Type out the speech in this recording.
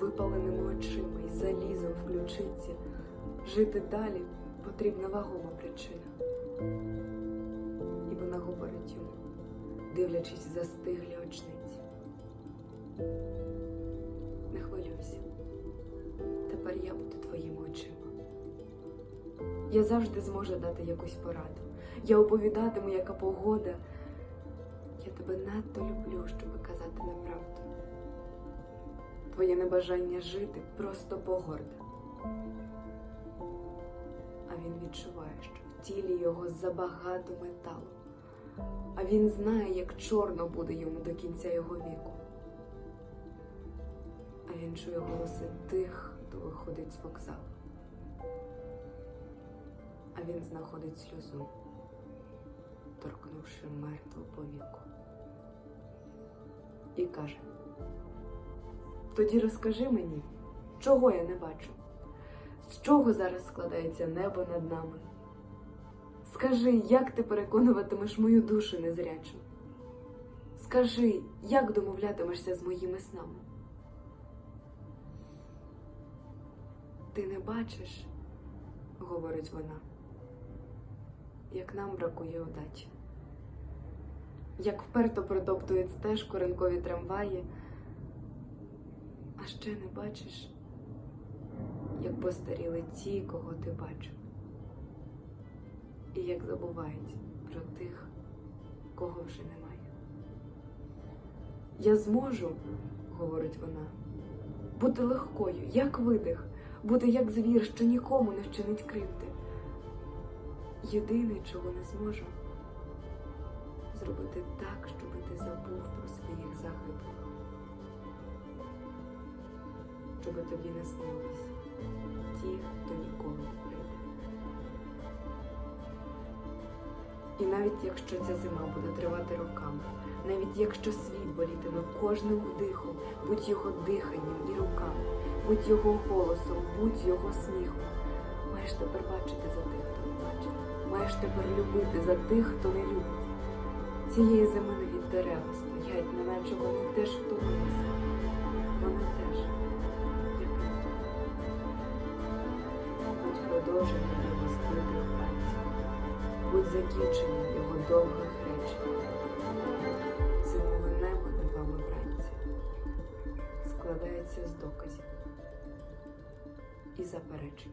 випаленими очима і залізом в ключиці. Жити далі потрібна вагома причина. І вона говорить йому, дивлячись застиглі очниці. Не хвилюйся, тепер я буду твоїми очима. Я завжди зможу дати якусь пораду. Я оповідатиму, яка погода. Я тебе надто люблю, щоб казати на Твоє небажання жити просто погорда. А він відчуває, що в тілі його забагато металу. А він знає, як чорно буде йому до кінця його віку. А він чує голоси тих, хто виходить з вокзалу. А він знаходить сльозу, торкнувши мертву повіку. І каже: тоді розкажи мені, чого я не бачу, з чого зараз складається небо над нами. Скажи, як ти переконуватимеш мою душу незрячу? Скажи, як домовлятимешся з моїми снами? Ти не бачиш, говорить вона, як нам бракує удачі, як вперто протоптують стежку ринкові трамваї, ще не бачиш, як постаріли ті, кого ти бачив, і як забувають про тих, кого вже немає. Я зможу, говорить вона, бути легкою, як видих, бути як звір, що нікому не вчинить кривди. Єдине, чого не зможу, зробити так, щоб ти забув про своїх загиблих, щоб тобі не снились ті, хто ніколи не прийде. І навіть якщо ця зима буде тривати роками, навіть якщо світ болітиме кожним вдихом, будь його диханням і руками, будь його голосом, будь його сміхом, маєш тепер бачити за тих, хто не бачить, маєш тепер любити за тих, хто не любить. Цієї зими навіть дерева стоять, неначе вони теж втомилися. допоможе його розкрити пальців. Будь закінчення його довгих речень. Зимове небо над вами вранці складається з доказів і заперечень.